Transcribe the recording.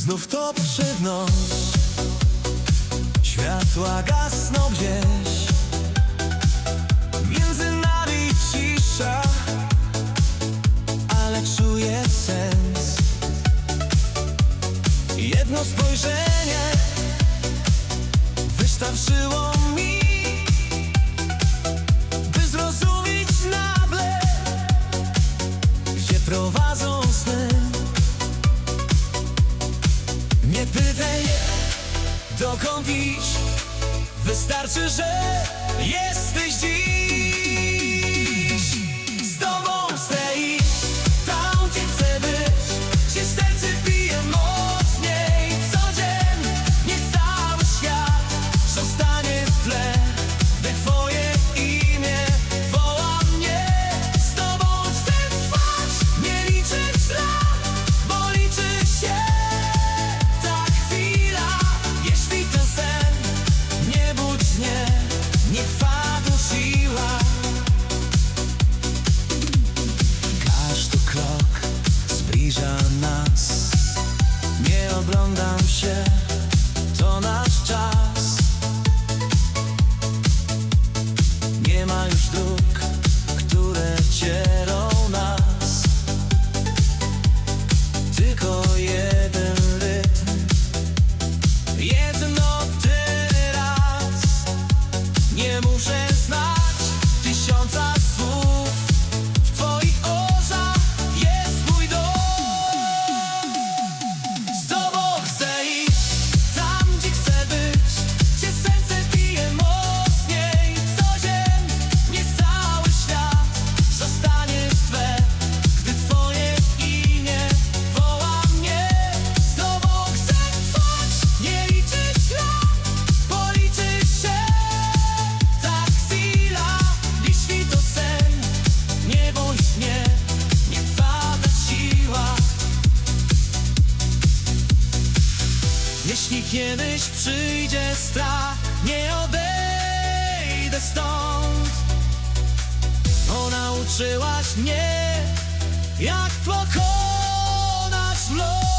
Znów to przy nos Światła gasną gdzieś. Między nami cisza Ale czuję sens. Jedno spojrzenie Wystaw Wystarczy, że jesteś dziś. Jeśli kiedyś przyjdzie strach, nie odejdę stąd. Ona uczyłaś mnie, jak pokonać los.